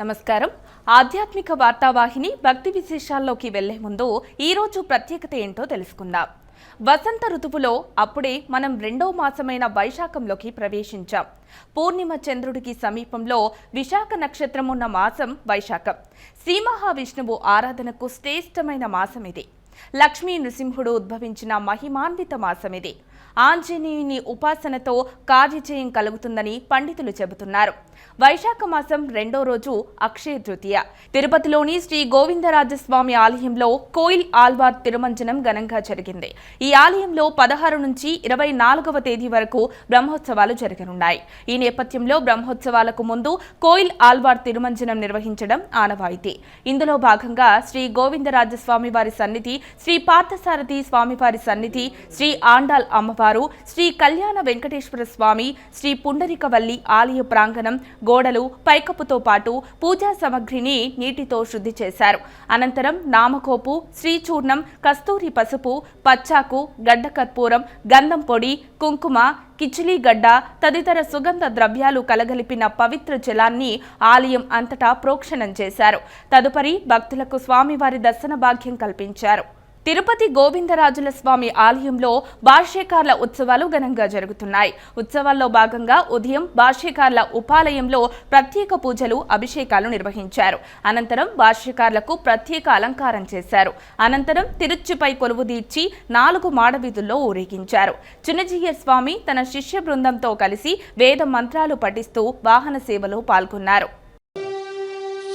నమస్కారం. ఆధ్యాత్మిక వార్తావాహిని భక్తి విశేషాల్లోకి వెళ్ళే ముందు ఈరోజు ప్రత్యేకత ఏంటో తెలుసుకుందాం. వసంత ఋతువులో అప్పుడే మనం రెండో మాసమైన వైశాఖంలోకి ప్రవేశించాం. పూర్ణిమ చంద్రుడికి సమీపంలో విశాఖ నక్షత్రం ఉన్న మాసం వైశాఖం. శ్రీ మహావిష్ణువు ఆరాధనకు శ్రేష్టమైన మాసం ఇది లక్ష్మీ నృసింహుడు ఉద్భవించిన మహిమాన్విత మాసం ఇది ఆంజనేయుని ఉపాసనతో కార్యజయం కలుగుతుందని పండితులు చెబుతున్నారు. వైశాఖ మాసం రెండో రోజు అక్షయ తృతీయ. తిరుపతిలోని శ్రీ గోవిందరాజస్వామి ఆలయంలో కోయిల్ ఆల్వార్ తిరుమంజనం ఘనంగా జరిగింది. ఈ ఆలయంలో పదహారు నుంచి ఇరవై నాలుగవ తేదీ వరకు బ్రహ్మోత్సవాలు జరగనున్నాయి. ఈ నేపథ్యంలో బ్రహ్మోత్సవాలకు ముందు కోయిల్ ఆల్వార్ తిరుమంజనం నిర్వహించడం ఆనవాయితీ. ఇందులో భాగంగా శ్రీ గోవిందరాజస్వామి వారి సన్నిధి శ్రీ పార్థసారథి స్వామివారి సన్నిధి శ్రీ ఆండాల్ అమ్మవారి శ్రీ కళ్యాణ వెంకటేశ్వర స్వామి శ్రీ పుండరికవల్లి ఆలయ ప్రాంగణం గోడలు పైకప్పుతో పాటు పూజా సామగ్రిని నీటితో శుద్ధి చేశారు. అనంతరం నామకోపు శ్రీచూర్ణం కస్తూరి పసుపు పచ్చాకు గడ్డ కర్పూరం గంధం పొడి కుంకుమ కిచిలీగడ్డ తదితర సుగంధ ద్రవ్యాలు కలగలిపిన పవిత్ర జలాన్ని ఆలయం అంతటా ప్రోక్షణం చేశారు. తదుపరి భక్తులకు స్వామివారి దర్శన భాగ్యం కల్పించారు. తిరుపతి గోవిందరాజుల స్వామి ఆలయంలో భాష్యకార్ల ఉత్సవాలు ఘనంగా జరుగుతున్నాయి. ఉత్సవాల్లో భాగంగా ఉదయం భాష్యకార్ల ఉపాలయంలో ప్రత్యేక పూజలు అభిషేకాలు నిర్వహించారు. అనంతరం భాష్యకార్లకు ప్రత్యేక అలంకారం చేశారు. అనంతరం తిరుచిపై కొలువు తీర్చి నాలుగు మాడవీధుల్లో ఊరేగించారు. చిన్నజీయ స్వామి తన శిష్య బృందంతో కలిసి వేద మంత్రాలు పఠిస్తూ వాహన సేవలో పాల్గొన్నారు.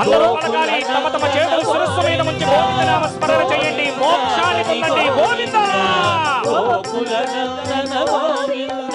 అందరూ పలకాలి. తమ తమ చేతులు శిరస్సు మీద ఉంచి గోవిందనామ స్మరణ చేయండి. మోక్షాన్ని పొందండి. గోవింద! గోకుల నందన గోవింద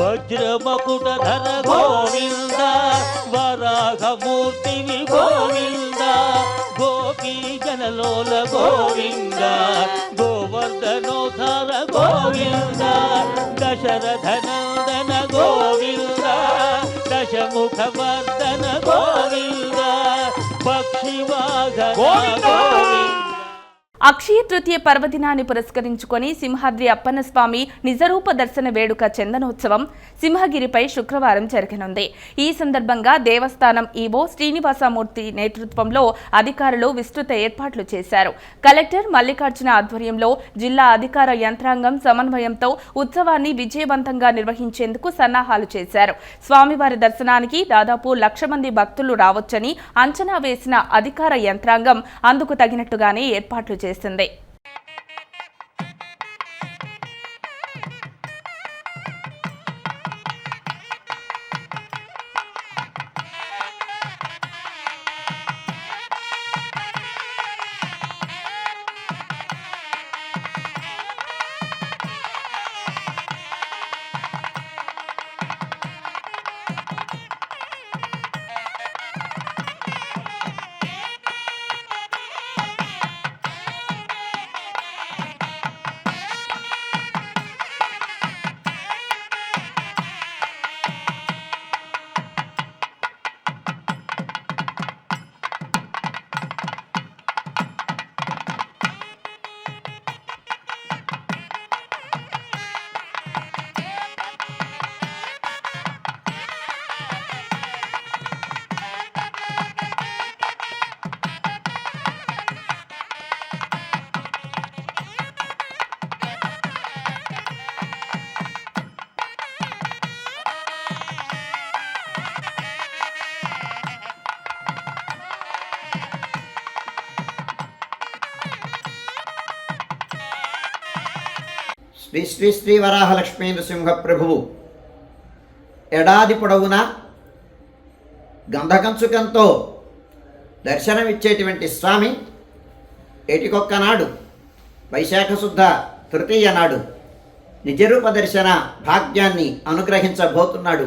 వజ్రమకుట ధర గోవింద వరాహమూర్తివి గోవింద గోపీ జనలోల గోవింద గోవర్ధనోధర గోవింద దశరథ నందన గోవింద దశముఖ వర్ధన గోవింద పక్షివాహన గోవింద! అక్షయ తృతీయ పర్వదినాన్ని పురస్కరించుకొని సింహాద్రి అప్పన్నస్వామి నిజరూప దర్శన వేడుక చందనోత్సవం సింహగిరిపై శుక్రవారం జరగనుంది. ఈ సందర్భంగా దేవస్థానం ఈవో శ్రీనివాసమూర్తి నేతృత్వంలో అధికారులు విస్తృత ఏర్పాట్లు చేశారు. కలెక్టర్ మల్లికార్జున ఆధ్వర్యంలో జిల్లా అధికార యంత్రాంగం సమన్వయంతో ఉత్సవాన్ని విజయవంతంగా నిర్వహించేందుకు సన్నాహాలు చేశారు. స్వామివారి దర్శనానికి దాదాపు లక్ష మంది భక్తులు రావచ్చని అంచనా వేసిన అధికార యంత్రాంగం అందుకు తగినట్టుగానే ఏర్పాట్లు చేశారు. చేసింది శ్రీ శ్రీ శ్రీ వరాహలక్ష్మీ నృసింహ ప్రభువు ఎడాది పొడవునా గంధకంచుకంతో దర్శనమిచ్చేటువంటి స్వామి ఏటికొక్క నాడు వైశాఖ శుద్ధ తృతీయ నాడు నిజరూప దర్శన భాగ్యాన్ని అనుగ్రహించబోతున్నాడు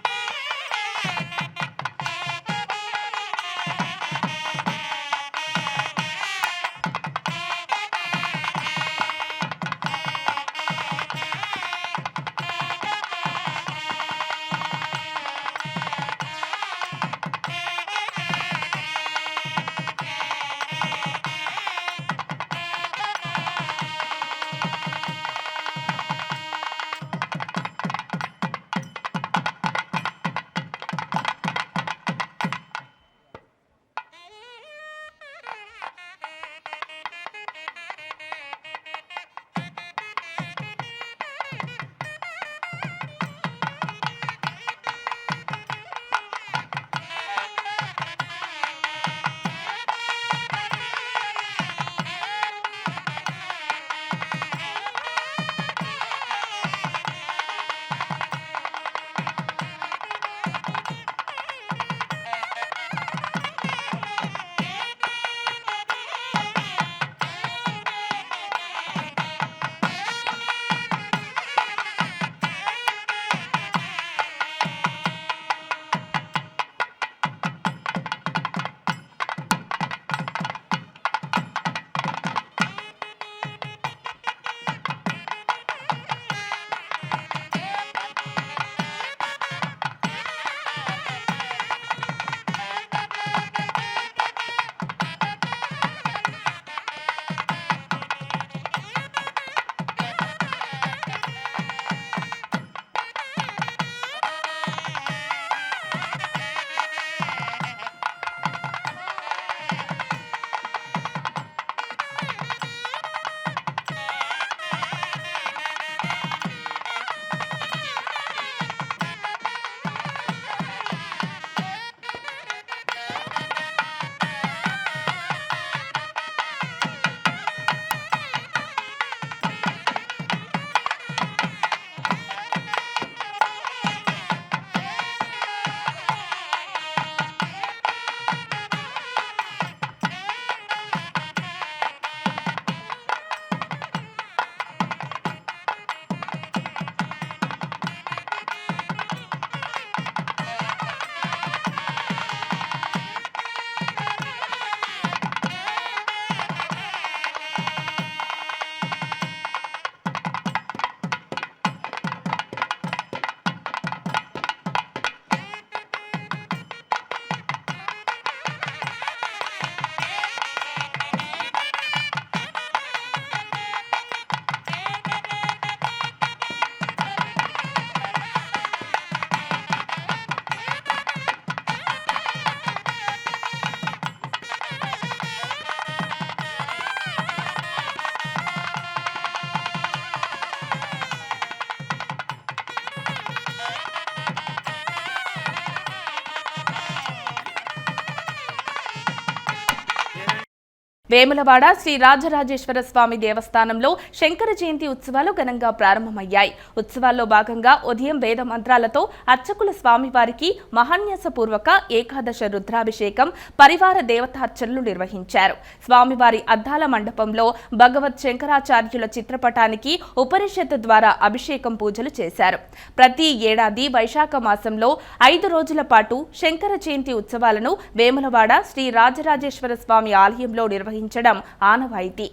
వేములవాడ శ్రీ రాజరాజేశ్వర స్వామి దేవస్థానంలో శంకర జయంతి ఉత్సవాలు ఘనంగా ప్రారంభమయ్యాయి. ఉత్సవాల్లో భాగంగా ఉదయం వేద మంత్రాలతో అర్చకుల స్వామివారికి మహాన్యాసపూర్వక ఏకాదశ రుద్రాభిషేకం పరివార దేవతార్చనలు నిర్వహించారు. స్వామివారి అద్దాల మండపంలో భగవత్ శంకరాచార్యుల చిత్రపటానికి ఉపనిషత్తు ద్వారా అభిషేకం పూజలు చేశారు. ప్రతి ఏడాది వైశాఖ మాసంలో ఐదు రోజుల పాటు శంకర జయంతి ఉత్సవాలను వేములవాడ శ్రీ రాజరాజేశ్వర స్వామి ఆలయంలో నిర్వహించారు. నిర్వహించడం ఆనవాయితీ.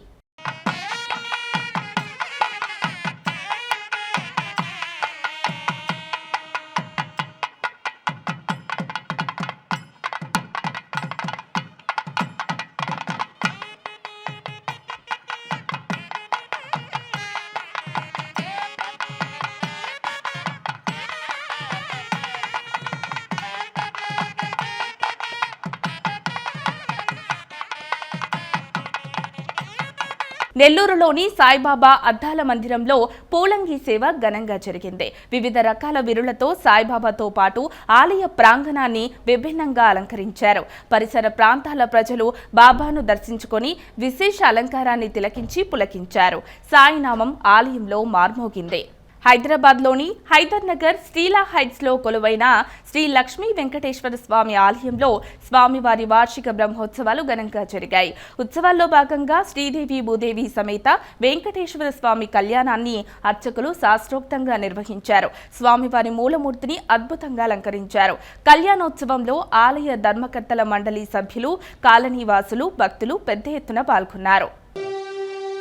నెల్లూరులోని సాయిబాబా అద్దాల మందిరంలో పూలంగి సేవ ఘనంగా జరిగింది. వివిధ రకాల విరులతో సాయిబాబాతో పాటు ఆలయ ప్రాంగణాన్ని విభిన్నంగా అలంకరించారు. పరిసర ప్రాంతాల ప్రజలు బాబాను దర్శించుకొని విశేష అలంకారాన్ని తిలకించి పులకించారు. సాయినామం ఆలయంలో మార్మోగింది. హైదరాబాద్లోని హైదర్ నగర్ శ్రీలా హైట్స్లో కొలువైన శ్రీ లక్ష్మీ వెంకటేశ్వర స్వామి ఆలయంలో స్వామివారి వార్షిక బ్రహ్మోత్సవాలు ఘనంగా జరిగాయి. ఉత్సవాల్లో భాగంగా శ్రీదేవి భూదేవి సమేత వెంకటేశ్వర స్వామి కళ్యాణాన్ని అర్చకులు శాస్త్రోక్తంగా నిర్వహించారు. స్వామివారి మూలమూర్తిని అద్భుతంగా అలంకరించారు. కళ్యాణోత్సవంలో ఆలయ ధర్మకర్తల మండలి సభ్యులు కాలనీవాసులు భక్తులు పెద్ద ఎత్తున పాల్గొన్నారు.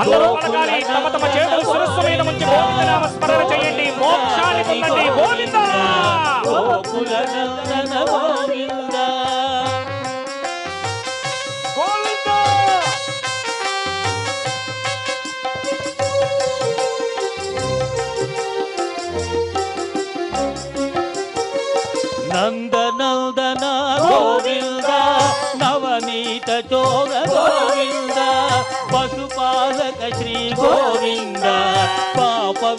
అందరూ పలకాలి. తమ తమ చేతులు శిరస్సు మీద ఉంచి గోవిందనామ స్మరణ చేయండి. మోక్షాన్ని పొందండి. గోవింద! గోకుల నందన గోవింద! నందనందన గోవింద! నవనీత చోర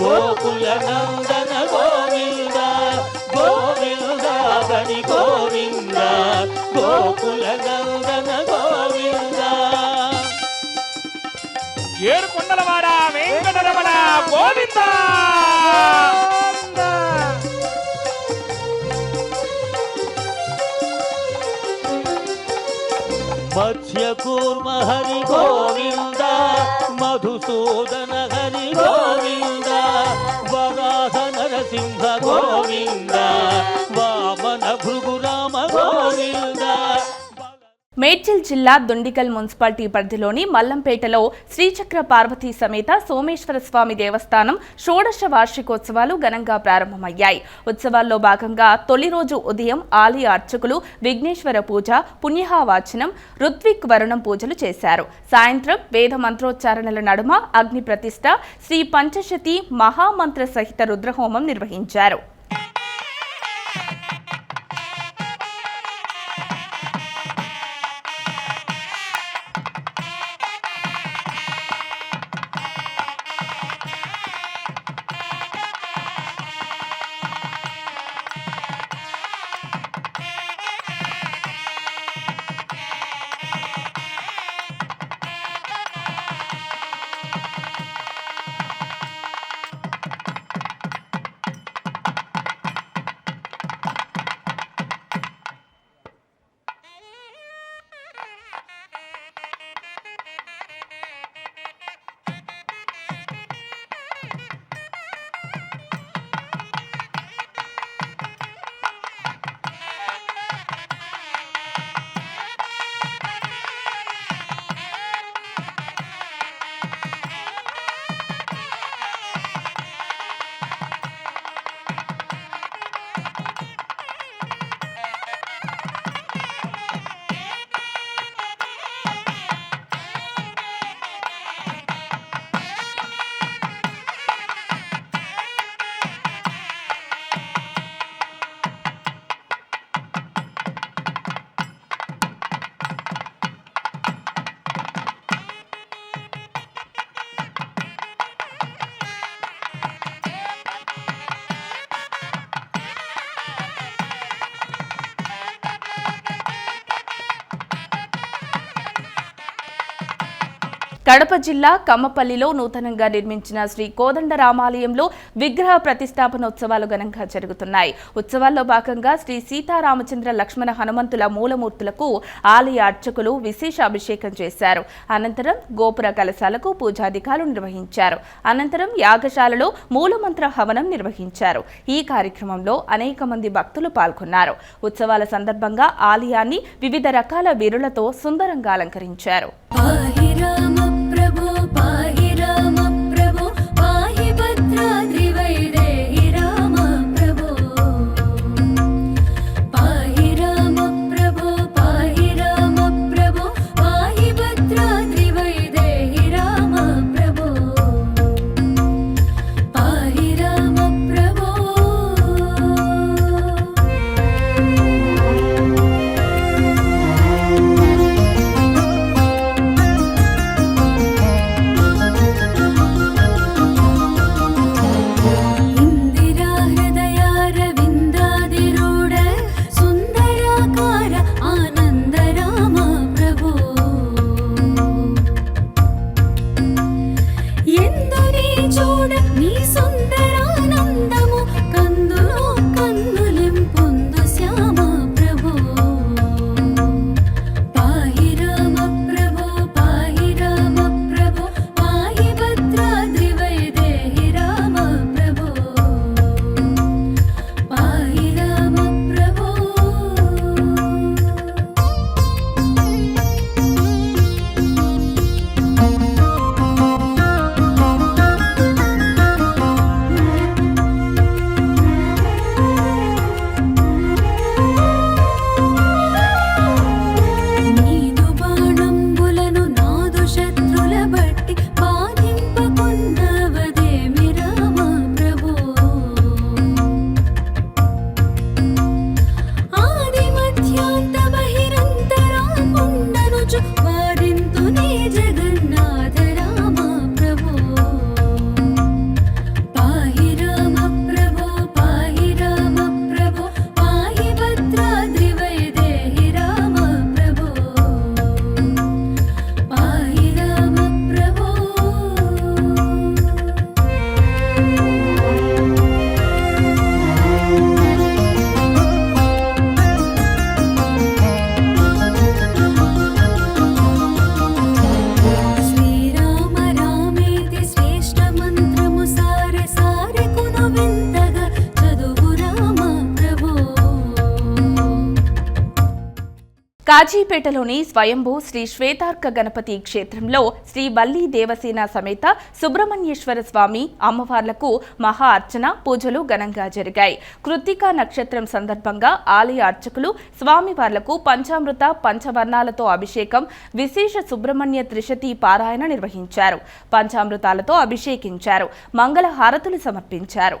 గోకుల నందన గోవింద గోవింద హరి గోవింద గోకుల నందన గోవింద. ఏడు కొండలవాడ వెంకటరమణ గోవింద! మత్స్య కూర్మ హరి గోవింద మధుసూదన హరి గోవింద వరాహ నరసింహ గోవింద వామన భృగురామ గోవింద మేడ్చల్ జిల్లా దుండికల్ మున్సిపాలిటీ పరిధిలోని మల్లంపేటలో శ్రీచక్ర పార్వతీ సమేత సోమేశ్వర స్వామి దేవస్థానం షోడశ వార్షికోత్సవాలు ఘనంగా ప్రారంభమయ్యాయి. ఉత్సవాల్లో భాగంగా తొలి రోజు ఉదయం ఆలయ అర్చకులు విఘ్నేశ్వర పూజ పుణ్యహావాచనం ఋత్విక్ వరుణం పూజలు చేశారు. సాయంత్రం వేద మంత్రోచ్చారణల నడుమ అగ్ని ప్రతిష్ట శ్రీ పంచశతి మహామంత్ర సహిత రుద్రహోమం నిర్వహించారు. కడప జిల్లా కమ్మపల్లిలో నూతనంగా నిర్మించిన శ్రీ కోదండ రామాలయంలో విగ్రహ ప్రతిష్టాపన ఉత్సవాలు ఘనంగా జరుగుతున్నాయి. ఉత్సవాల్లో భాగంగా శ్రీ సీతారామచంద్ర లక్ష్మణ హనుమంతుల మూలమూర్తులకు ఆలయ అర్చకులు విశేష అభిషేకం చేశారు. అనంతరం గోపుర కలశాలకు పూజాధికారులు నిర్వహించారు. అనంతరం యాగశాలలో మూలమంత్ర హవనం నిర్వహించారు. ఈ కార్యక్రమంలో అనేక మంది భక్తులు పాల్గొన్నారు. ఉత్సవాల సందర్భంగా ఆలయాన్ని వివిధ రకాల వీరులతో సుందరంగా అలంకరించారు. you, what కాజీపేటలోని స్వయంభూ శ్రీ శ్వేతార్క గణపతి క్షేత్రంలో శ్రీ వల్లి దేవసేన సమేత సుబ్రహ్మణ్యేశ్వర స్వామి అమ్మవార్లకు మహా అర్చన పూజలు ఘనంగా జరిగాయి. కృత్తికా నక్షత్రం సందర్భంగా ఆలయ అర్చకులు స్వామివార్లకు పంచామృత పంచవర్ణాలతో అభిషేకం విశేష సుబ్రహ్మణ్య త్రిశతి పారాయణ నిర్వహించారు. పంచామృతాలతో అభిషేకించారు. మంగళ హారతులు సమర్పించారు.